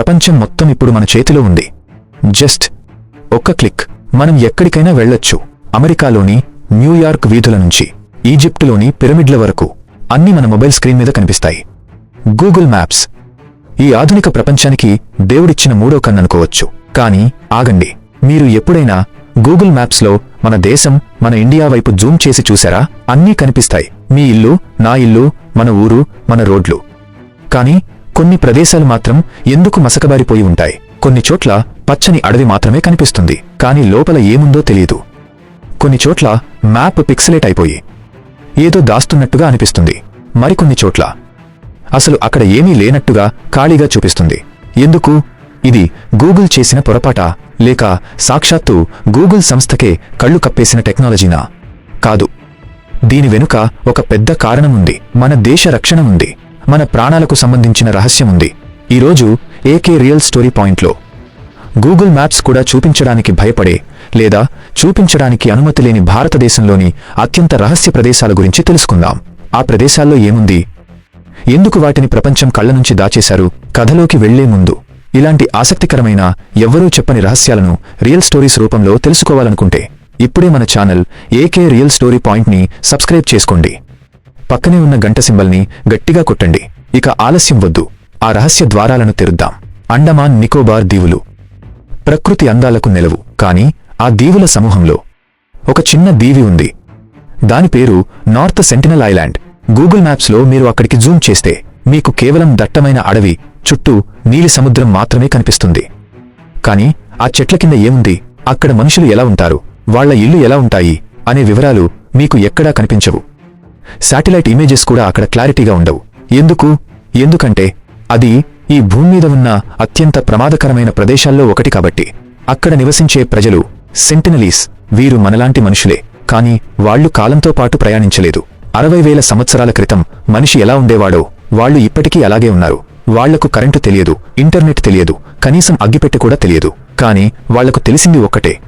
ప్రపంచం మొత్తం ఇప్పుడు మన చేతిలో ఉంది. జస్ట్ ఒక్క క్లిక్. మనం ఎక్కడికైనా వెళ్ళొచ్చు. అమెరికాలోని న్యూయార్క్ వీధుల నుంచి ఈజిప్టులోని పిరమిడ్ల వరకు. అన్నీ మన మొబైల్ స్క్రీన్ మీద కనిపిస్తాయి. Google maps. ఈ ఆధునిక ప్రపంచానికి దేవుడిచ్చిన మూడో కన్ననుకోవచ్చు కానీ ఆగండి. మీరు ఎప్పుడైనా గూగుల్ మ్యాప్స్లో మన దేశం మన ఇండియా వైపు జూమ్ చేసి చూసారా? అన్నీ కనిపిస్తాయి. మీ ఇల్లు నా ఇల్లు మన ఊరు మన రోడ్లు. కానీ కొన్ని ప్రదేశాలు మాత్రం ఎందుకు మసకబారిపోయి ఉంటాయి? కొన్ని చోట్ల పచ్చని అడవి మాత్రమే కనిపిస్తుంది కానీ లోపల ఏముందో తెలియదు. కొన్ని చోట్ల మ్యాప్ పిక్సలేట్ అయిపోయి ఏదో దాస్తున్నట్టుగా అనిపిస్తుంది. మరికొన్ని చోట్ల అసలు అక్కడ ఏమీ లేనట్టుగా ఖాళీగా చూపిస్తుంది. ఎందుకు? ఇది గూగుల్ చేసిన పొరపాటా? లేక సాక్షాత్తు గూగుల్ సంస్థకే కళ్ళు కప్పేసిన టెక్నాలజీనా? కాదు. దీని వెనుక ఒక పెద్ద కారణం ఉంది. మన దేశ రక్షణ ఉంది. మన ప్రాణాలకు సంబంధించిన రహస్యం ఉంది. ఈరోజు ఏకే రియల్ స్టోరీ పాయింట్లో గూగుల్ మ్యాప్స్ కూడా చూపించడానికి భయపడే లేదా చూపించడానికి అనుమతి లేని భారతదేశంలోని అత్యంత రహస్య ప్రదేశాల గురించి తెలుసుకుందాం. ఆ ప్రదేశాల్లో ఏముంది? ఎందుకు వాటిని ప్రపంచం కళ్ళ నుంచి దాచేశారు? కథలోకి వెళ్ళే ముందు. ఇలాంటి ఆసక్తికరమైన ఎవ్వరూ చెప్పని రహస్యాలను రియల్ స్టోరీస్ రూపంలో తెలుసుకోవాలనుకుంటే ఇప్పుడే మన ఛానల్ ఏకే రియల్ స్టోరీ పాయింట్ని సబ్స్క్రైబ్ చేసుకోండి. పక్కనే ఉన్న గంట సింబల్ని గట్టిగా కొట్టండి. ఇక ఆలస్యం వద్దు. ఆ రహస్య ద్వారాలను తెరుద్దాం. అండమాన్ నికోబార్ దీవులు. ప్రకృతి అందాలకు నిలవు. కాని ఆ దీవుల సమూహంలో ఒక చిన్న దీవి ఉంది. దాని పేరు నార్త్ సెంటినల్ ఐలాండ్. గూగుల్ మ్యాప్స్లో మీరు అక్కడికి జూమ్ చేస్తే మీకు కేవలం దట్టమైన అడవి చుట్టూ నీలి సముద్రం మాత్రమే కనిపిస్తుంది. కాని ఆ చెట్ల కింద ఏముంది? అక్కడ మనుషులు ఎలా ఉంటారు? వాళ్ళ ఇల్లు ఎలా ఉంటాయి? అనే వివరాలు మీకు ఎక్కడా కనిపించవు. శాటిలైట్ ఇమేజెస్ కూడా అక్కడ క్లారిటీగా ఉండవు. ఎందుకు? ఎందుకంటే అది ఈ భూమి మీద ఉన్న అత్యంత ప్రమాదకరమైన ప్రదేశాల్లో ఒకటి కాబట్టి. అక్కడ నివసించే ప్రజలు సెంటినలీస్ వీరు మనలాంటి మనుషులే. కాని వాళ్ళు కాలంతో పాటు ప్రయాణించలేదు. అరవై వేల సంవత్సరాల క్రితం మనిషి ఎలా ఉండేవాడో వాళ్ళు ఇప్పటికీ అలాగే ఉన్నారు. వాళ్ళకు కరెంటు తెలియదు ఇంటర్నెట్ తెలియదు కనీసం అగ్గిపెట్టె కూడా తెలియదు. కాని వాళ్ళకు తెలిసింది ఒక్కటే.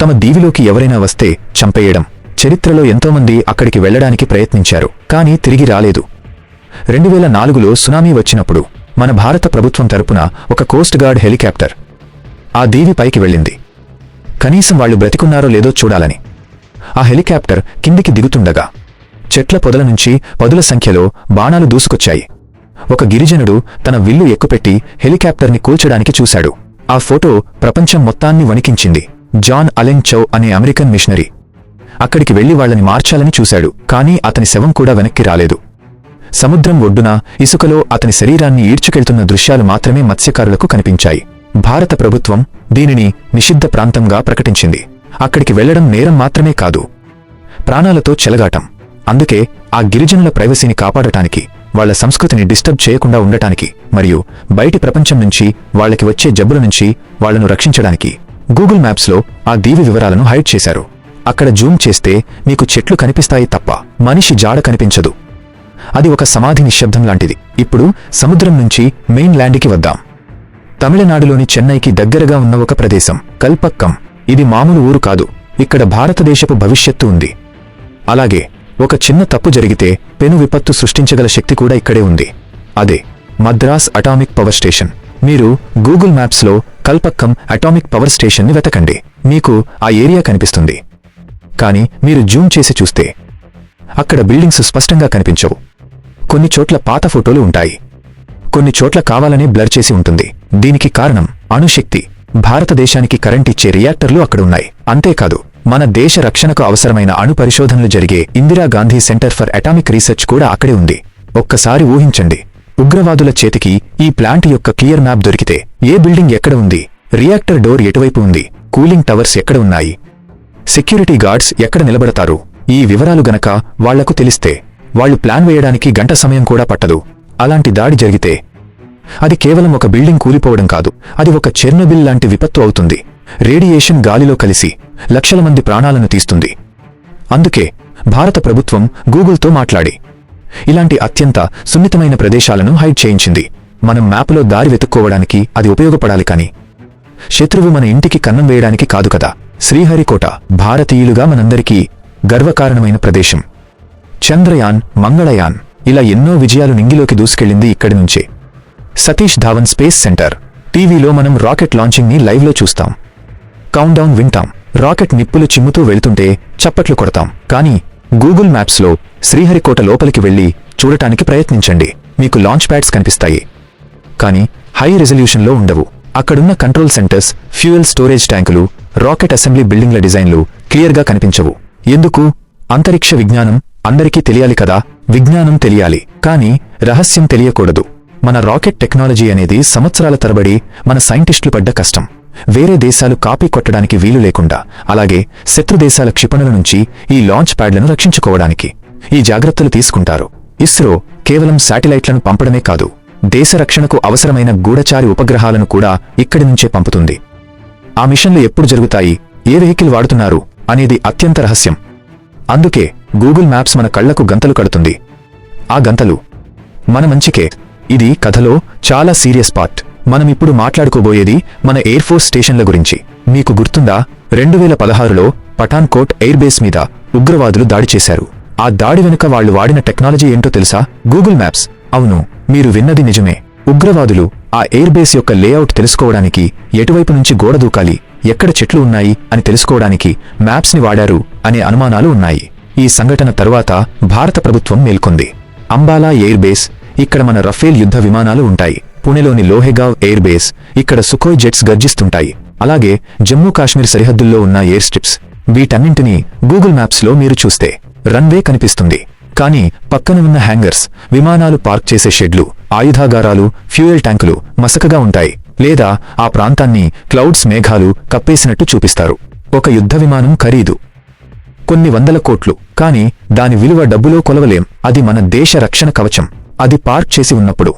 తమ దీవిలోకి ఎవరైనా వస్తే చంపేయడం. చరిత్రలో ఎంతోమంది అక్కడికి వెళ్ళడానికి ప్రయత్నించారు కానీ తిరిగి రాలేదు. రెండు వేల నాలుగులో సునామీ వచ్చినప్పుడు మన భారత ప్రభుత్వం తరపున ఒక కోస్ట్ గార్డ్ హెలికాప్టర్ ఆ దీవి పైకి వెళ్ళింది. కనీసం వాళ్ళు బ్రతికున్నారో లేదో చూడాలని. ఆ హెలికాప్టర్ కిందికి దిగుతుండగా చెట్ల పొదల నుంచి పదుల సంఖ్యలో బాణాలు దూసుకొచ్చాయి. ఒక గిరిజనుడు తన విల్లు ఎక్కుపెట్టి హెలికాప్టర్ని కూల్చడానికి చూశాడు. ఆ ఫోటో ప్రపంచం మొత్తాన్ని వణికించింది. జాన్ అలెన్ చౌ అనే అమెరికన్ మిషనరీ. అక్కడికి వెళ్ళి వాళ్ళని మార్చాలని చూశాడు కానీ అతని శవం కూడా వెనక్కి రాలేదు. సముద్రం ఒడ్డున ఇసుకలో అతని శరీరాన్ని ఈడ్చుకెళ్తున్న దృశ్యాలు మాత్రమే మత్స్యకారులకు కనిపించాయి. భారత ప్రభుత్వం దీనిని నిషిద్ధ ప్రాంతంగా ప్రకటించింది. అక్కడికి వెళ్ళడం నేరం మాత్రమే కాదు ప్రాణాలతో చెలగాటం. అందుకే ఆ గిరిజనుల ప్రైవసీని కాపాడటానికి వాళ్ళ సంస్కృతిని డిస్టర్బ్ చేయకుండా ఉండటానికి మరియు బయటి ప్రపంచం నుంచి వాళ్ళకి వచ్చే జబ్బుల నుంచి వాళ్ళను రక్షించడానికి గూగుల్ మ్యాప్స్లో ఆ దీవి వివరాలను హైడ్ చేశారు. అక్కడ జూమ్ చేస్తే మీకు చెట్లు కనిపిస్తాయి తప్ప మనిషి జాడ కనిపించదు. అది ఒక సమాధి నిశ్శబ్దం లాంటిది. ఇప్పుడు సముద్రం నుంచి మెయిన్ ల్యాండ్కి వద్దాం. తమిళనాడులోని చెన్నైకి దగ్గరగా ఉన్న ఒక ప్రదేశం కల్పక్కం. ఇది మామూలు ఊరు కాదు. ఇక్కడ భారతదేశపు భవిష్యత్తు ఉంది. అలాగే ఒక చిన్న తప్పు జరిగితే పెను విపత్తు సృష్టించగల శక్తి కూడా ఇక్కడే ఉంది. అదే మద్రాస్ అటామిక్ పవర్ స్టేషన్. మీరు గూగుల్ మ్యాప్స్లో కల్పక్కం అటామిక్ పవర్ స్టేషన్ని వెతకండి. మీకు ఆ ఏరియా కనిపిస్తుంది. కానీ మీరు జూమ్ చేసి చూస్తే అక్కడ బిల్డింగ్స్ స్పష్టంగా కనిపించవు. కొన్ని చోట్ల పాత ఫోటోలు ఉంటాయి. కొన్ని చోట్ల కావాలనే బ్లర్ చేసి ఉంటుంది. దీనికి కారణం అణుశక్తి. భారతదేశానికి కరెంట్ ఇచ్చే రియాక్టర్లు అక్కడ ఉన్నాయి. అంతేకాదు మన దేశ రక్షణకు అవసరమైన అణు పరిశోధనలు జరిగే Indira Gandhi centre for atomic research కూడా అక్కడే ఉంది. ఒక్కసారి ఊహించండి. ఉగ్రవాదుల చేతికి ఈ ప్లాంట్ యొక్క క్లియర్ మ్యాప్ దొరికితే ఏ బిల్డింగ్ ఎక్కడ ఉంది? రియాక్టర్ డోర్ ఎటువైపు ఉంది? కూలింగ్ టవర్స్ ఎక్కడ ఉన్నాయి? సెక్యూరిటీ గార్డ్స్ ఎక్కడ నిలబడతారు? ఈ వివరాలు గనక వాళ్ళకు తెలిస్తే వాళ్ళు ప్లాన్ వేయడానికి గంట సమయం కూడా పట్టదు. అలాంటి దాడి జరిగితే అది కేవలం ఒక బిల్డింగ్ కూలిపోవడం కాదు. అది ఒక చెర్నబిల్ లాంటి విపత్తు అవుతుంది. రేడియేషన్ గాలిలో కలిసి లక్షల మంది ప్రాణాలను తీస్తుంది. అందుకే భారత ప్రభుత్వం గూగుల్తో మాట్లాడి. ఇలాంటి అత్యంత సున్నితమైన ప్రదేశాలను హైడ్ చేయించింది. మనం మ్యాప్లో దారి వెతుక్కోవడానికి అది ఉపయోగపడాలి కాని శత్రువు మన ఇంటికి కన్నం వేయడానికి కాదు కదా. శ్రీహరికోట భారతీయులుగా మనందరికీ గర్వకారణమైన ప్రదేశం. చంద్రయాన్ మంగళయాన్ ఇలా ఎన్నో విజయాలు నింగిలోకి దూసుకెళ్ళింది ఇక్కడి నుంచే. Satish Dhawan space centre. టీవీలో మనం రాకెట్ లాంచింగ్ని లైవ్లో చూస్తాం. కౌంట్ డౌన్ వింటాం. రాకెట్ నిప్పులు చిమ్ముతూ వెళ్తుంటే చప్పట్లు కొడతాం. కానీ గూగుల్ మ్యాప్స్లో శ్రీహరికోట లోపలికి వెళ్ళి చూడటానికి ప్రయత్నించండి. మీకు లాంచ్ ప్యాడ్స్ కనిపిస్తాయి. కానీ హై రెజల్యూషన్లో ఉండవు. అక్కడున్న కంట్రోల్ సెంటర్స్ ఫ్యూయల్ స్టోరేజ్ ట్యాంకులు రాకెట్ అసెంబ్లీ బిల్డింగ్ల డిజైన్లు క్లియర్గా కనిపించవు. ఎందుకు? అంతరిక్ష విజ్ఞానం అందరికీ తెలియాలి కదా? విజ్ఞానం తెలియాలి. కానీ రహస్యం తెలియకూడదు. మన రాకెట్ టెక్నాలజీ అనేది సంవత్సరాల తరబడి మన సైంటిస్టులు పడ్డ కష్టం. వేరే దేశాలు కాపీ కొట్టడానికి వీలు లేకుండా అలాగే శత్రు దేశాల క్షిపణుల నుంచి ఈ లాంచ్ ప్యాడ్లను రక్షించుకోవడానికి. ఈ జాగ్రత్తలు తీసుకుంటారు. ఇస్రో కేవలం శాటిలైట్లను పంపడమే కాదు దేశ రక్షణకు అవసరమైన గూఢచారి ఉపగ్రహాలను కూడా ఇక్కడి నుంచే పంపుతుంది. ఆ మిషన్లు ఎప్పుడు జరుగుతాయి? ఏ వెహికల్ వాడుతున్నారు? అనేది అత్యంత రహస్యం. అందుకే గూగుల్ మ్యాప్స్ మన కళ్ళకు గంతలు కడుతుంది. ఆ గంతలు. మన మంచికే. ఇది కథలో చాలా సీరియస్ పార్ట్. మనం ఇప్పుడు మాట్లాడుకోబోయేది మన ఎయిర్ ఫోర్స్ స్టేషన్ల గురించి. మీకు గుర్తుందా? రెండు వేల పదహారులో పఠాన్కోట్ ఎయిర్ బేస్ మీద ఉగ్రవాదులు దాడి చేశారు. ఆ దాడి వెనుక వాళ్ళు వాడిన టెక్నాలజీ ఏంటో తెలుసా? Google maps. అవును మీరు విన్నది నిజమే. ఉగ్రవాదులు ఆ ఎయిర్ బేస్ యొక్క లేఅవుట్ తెలుసుకోవడానికి ఎటువైపు నుంచి గోడ దూకాలి ఎక్కడ చెట్లు ఉన్నాయి అని తెలుసుకోవడానికి మ్యాప్స్ని వాడారు అనే అనుమానాలు ఉన్నాయి. ఈ సంఘటన తరువాత భారత ప్రభుత్వం మేల్కొంది. అంబాలా ఎయిర్ బేస్ ఇక్కడ మన రఫేల్ యుద్ధ విమానాలు ఉంటాయి. పుణెలోని లోహెగావ్ ఎయిర్ బేస్ ఇక్కడ సుకోయ్ జెట్స్ గర్జిస్తుంటాయి. అలాగే జమ్మూ కాశ్మీర్ సరిహద్దుల్లో ఉన్న ఎయిర్ స్ట్రిప్స్ వీటన్నింటినీ గూగుల్ మ్యాప్స్లో మీరు చూస్తే రన్వే కనిపిస్తుంది. కానీ పక్కన ఉన్న హ్యాంగర్స్ విమానాలు పార్క్ చేసే షెడ్లు ఆయుధాగారాలు ఫ్యూయల్ ట్యాంకులు మసకగా ఉంటాయి. లేదా ఆ ప్రాంతాన్ని క్లౌడ్స్ మేఘాలు కప్పేసినట్టు చూపిస్తారు. ఒక యుద్ధ విమానం ఖరీదు. కొన్ని వందల కోట్లు. కానీ దాని విలువ డబ్బులో కొలవలేం. అది మన దేశ రక్షణ కవచం. అది పార్క్ చేసి ఉన్నప్పుడు.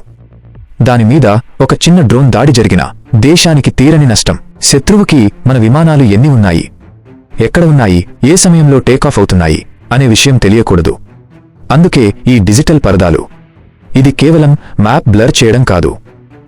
దానిమీద ఒక చిన్న డ్రోన్ దాడి జరిగిన దేశానికి తీరని నష్టం. శత్రువుకి మన విమానాలు ఎన్ని ఉన్నాయి? ఎక్కడ ఉన్నాయి? ఏ సమయంలో టేకాఫ్ అవుతున్నాయి? అనే విషయం తెలియకూడదు. అందుకే ఈ డిజిటల్ పరదాలు. ఇది కేవలం మ్యాప్ బ్లర్ చేయడం కాదు.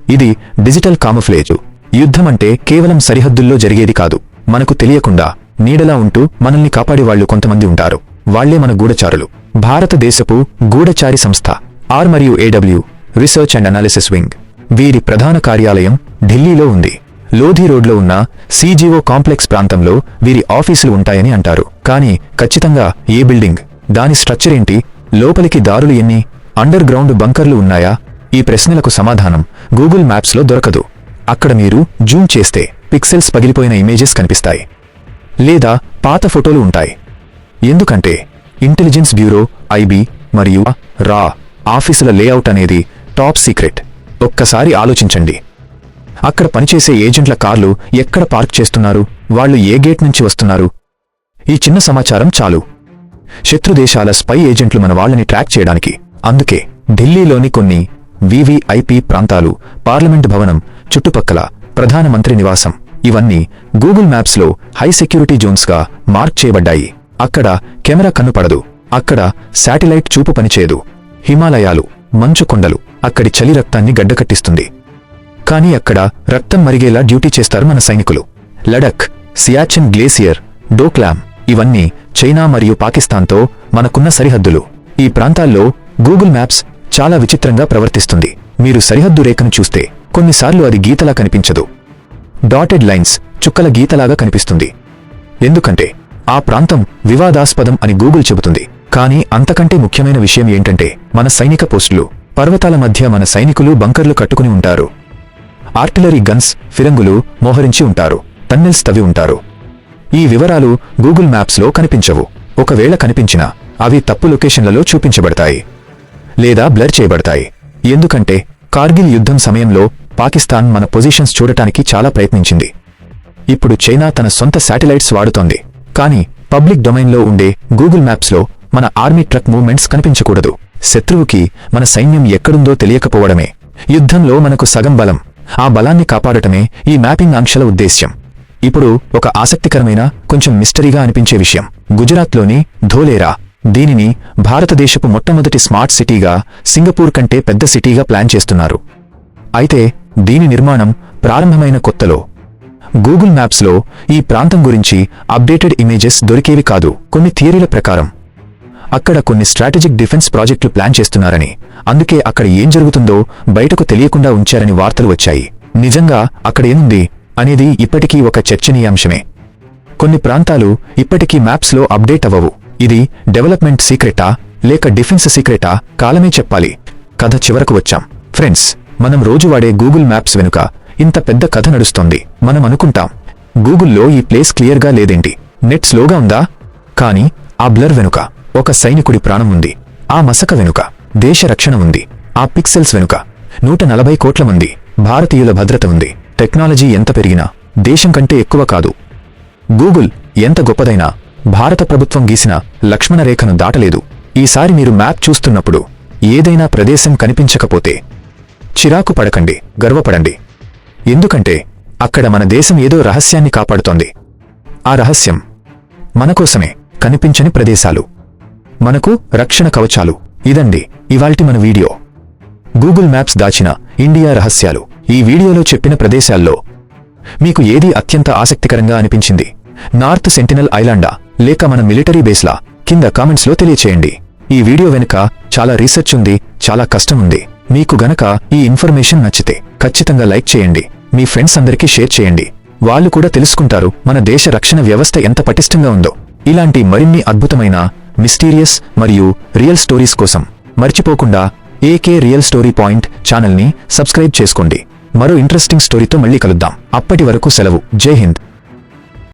ఇది డిజిటల్ కామఫ్లేజు. యుద్ధమంటే కేవలం సరిహద్దుల్లో జరిగేది కాదు. మనకు తెలియకుండా నీడలా ఉంటూ మనల్ని కాపాడేవాళ్ళు కొంతమంది ఉంటారు. వాళ్ళే మన గూఢచారులు. భారతదేశపు గూఢచారి సంస్థ ఆర్ మరియు AW research and analysis wing. వీరి ప్రధాన కార్యాలయం ఢిల్లీలో ఉంది. లోధి రోడ్లో ఉన్న సీజీఓ కాంప్లెక్స్ ప్రాంతంలో వీరి ఆఫీసులు ఉంటాయని అంటారు. కానీ ఖచ్చితంగా ఏ బిల్డింగ్ దాని స్ట్రక్చర్ ఏంటి లోపలికి దారులు ఎన్ని అండర్ గ్రౌండ్ బంకర్లు ఉన్నాయా? ఈ ప్రశ్నలకు సమాధానం గూగుల్ మ్యాప్స్లో దొరకదు. అక్కడ మీరు జూమ్ చేస్తే పిక్సెల్స్ పగిలిపోయిన ఇమేజెస్ కనిపిస్తాయి. లేదా పాత ఫోటోలు ఉంటాయి. ఎందుకంటే ఇంటెలిజెన్స్ బ్యూరో ఐబీ మరియు రా ఆఫీసుల లేఅవుట్ అనేది టాప్ సీక్రెట్. ఒక్కసారి ఆలోచించండి. అక్కడ పనిచేసే ఏజెంట్ల కార్లు ఎక్కడ పార్క్ చేస్తున్నారు? వాళ్ళు ఏ గేట్ నుంచి వస్తున్నారు? ఈ చిన్న సమాచారం చాలు. శత్రుదేశాల స్పై ఏజెంట్లు మన వాళ్ళని ట్రాక్ చేయడానికి. అందుకే ఢిల్లీలోని కొన్ని వివిఐపి ప్రాంతాలు పార్లమెంట్ భవనం చుట్టుపక్కల ప్రధానమంత్రి నివాసం ఇవన్నీ గూగుల్ మ్యాప్స్లో హై సెక్యూరిటీ జోన్స్గా మార్క్ చేయబడ్డాయి. అక్కడ కెమెరా కన్నుపడదు అక్కడ శాటిలైట్ చూపు పనిచేయదు. హిమాలయాలు మంచుకొండలు అక్కడి చలి రక్తాన్ని గడ్డకట్టిస్తుంది. కానీ అక్కడ రక్తం మరిగేలా డ్యూటీ చేస్తారు మన సైనికులు. లడక్ సియాచిన్ గ్లేసియర్ డోక్లామ్ ఇవన్నీ చైనా మరియు పాకిస్తాన్తో మనకున్న సరిహద్దులు. ఈ ప్రాంతాల్లో గూగుల్ మ్యాప్స్ చాలా విచిత్రంగా ప్రవర్తిస్తుంది. మీరు సరిహద్దు రేఖను చూస్తే కొన్నిసార్లు అది గీతలా కనిపించదు. డాటెడ్ లైన్స్ చుక్కల గీతలాగా కనిపిస్తుంది. ఎందుకంటే ఆ ప్రాంతం వివాదాస్పదం అని గూగుల్ చెబుతుంది. కానీ అంతకంటే ముఖ్యమైన విషయం ఏంటంటే మన సైనిక పోస్టులు పర్వతాల మధ్య మన సైనికులు బంకర్లు కట్టుకుని ఉంటారు. ఆర్టిలరీ గన్స్ ఫిరంగులు మోహరించి ఉంటారు. టన్నెల్స్ తవ్వి ఉంటారు. ఈ వివరాలు గూగుల్ మ్యాప్స్లో కనిపించవు. ఒకవేళ కనిపించినా అవి తప్పు లొకేషన్లలో చూపించబడతాయి. లేదా బ్లర్ చేయబడతాయి. ఎందుకంటే కార్గిల్ యుద్ధం సమయంలో పాకిస్తాన్ మన పొజిషన్స్ చూడటానికి చాలా ప్రయత్నించింది. ఇప్పుడు చైనా తన సొంత శాటిలైట్స్ వాడుతోంది. కానీ పబ్లిక్ డొమైన్లో ఉండే గూగుల్ మ్యాప్స్లో మన ఆర్మీ ట్రక్ మూవ్మెంట్స్ కనిపించకూడదు. శత్రువుకి మన సైన్యం ఎక్కడుందో తెలియకపోవడమే. యుద్ధంలో మనకు సగం బలం. ఆ బలాన్ని కాపాడటమే ఈ మ్యాపింగ్ ఆంక్షల ఉద్దేశ్యం. ఇప్పుడు ఒక ఆసక్తికరమైన కొంచెం మిస్టరీగా అనిపించే విషయం. గుజరాత్లోని ధోలేరా దీనిని భారతదేశపు మొట్టమొదటి స్మార్ట్ సిటీగా సింగపూర్ కంటే పెద్ద సిటీగా ప్లాన్ చేస్తున్నారు. అయితే దీని నిర్మాణం ప్రారంభమైన కొత్తలో. గూగుల్ మ్యాప్స్లో ఈ ప్రాంతం గురించి అప్డేటెడ్ ఇమేజెస్ దొరికేవి కాదు కొన్ని థియరీల ప్రకారం. అక్కడ కొన్ని స్ట్రాటజిక్ డిఫెన్స్ ప్రాజెక్టులు ప్లాన్ చేస్తున్నారని అందుకే అక్కడ ఏం జరుగుతుందో బయటకు తెలియకుండా ఉంచారని వార్తలు వచ్చాయి. నిజంగా అక్కడ ఏముంది? అనేది ఇప్పటికీ ఒక చర్చనీయాంశమే. కొన్ని ప్రాంతాలు ఇప్పటికీ మ్యాప్స్లో అప్డేట్ అవ్వవు. ఇది డెవలప్మెంట్ సీక్రెటా లేక డిఫెన్స్ సీక్రెటా కాలమే చెప్పాలి. కథ చివరకు వచ్చాం. ఫ్రెండ్స్ మనం రోజు వాడే గూగుల్ మ్యాప్స్ వెనుక ఇంత పెద్ద కథ నడుస్తోంది. మనం అనుకుంటాం గూగుల్లో ఈ ప్లేస్ క్లియర్గా లేదేంటి? నెట్ స్లోగా ఉందా? కానీ ఆ బ్లర్ వెనుక ఒక సైనికుడి ప్రాణం ఉంది. ఆ మసక వెనుక దేశ రక్షణ ఉంది. ఆ పిక్సెల్స్ వెనుక నూట నలభై కోట్ల మంది భారతీయుల భద్రత ఉంది. టెక్నాలజీ ఎంత పెరిగినా దేశం కంటే ఎక్కువ కాదు. గూగుల్ ఎంత గొప్పదైనా భారత ప్రభుత్వం గీసిన లక్ష్మణరేఖను దాటలేదు. ఈసారి మీరు మ్యాప్ చూస్తున్నప్పుడు ఏదైనా ప్రదేశం కనిపించకపోతే చిరాకు పడకండి గర్వపడండి. ఎందుకంటే అక్కడ మన దేశం ఏదో రహస్యాన్ని కాపాడుతోంది. ఆ రహస్యం మనకోసమే కనిపించని ప్రదేశాలు. మనకు రక్షణ కవచాలు. ఇదండి ఇవాల్టి మన వీడియో. గూగుల్ మ్యాప్స్ దాచిన ఇండియా రహస్యాలు. ఈ వీడియోలో చెప్పిన ప్రదేశాల్లో మీకు ఏది అత్యంత ఆసక్తికరంగా అనిపించింది? నార్త్ సెంటినల్ ఐలాండా లేక మన మిలిటరీ బేస్లా? కింద కామెంట్స్లో తెలియచేయండి. ఈ వీడియో వెనుక చాలా రీసెర్చ్ ఉంది చాలా కష్టం ఉంది. మీకు గనక ఈ ఇన్ఫర్మేషన్ నచ్చితే ఖచ్చితంగా లైక్ చేయండి. మీ ఫ్రెండ్స్ అందరికీ షేర్ చేయండి. వాళ్ళు కూడా తెలుసుకుంటారు మన దేశ రక్షణ వ్యవస్థ ఎంత పటిష్టంగా ఉందో. ఇలాంటి మరిన్ని అద్భుతమైన మిస్టీరియస్ మరియు రియల్ స్టోరీస్ కోసం మర్చిపోకుండా ఏకే రియల్ స్టోరీ పాయింట్ ఛానల్ని సబ్స్క్రైబ్ చేసుకోండి. మరో ఇంట్రెస్టింగ్ స్టోరీతో మళ్ళీ కలుద్దాం. అప్పటి వరకు సెలవు. జై హింద్.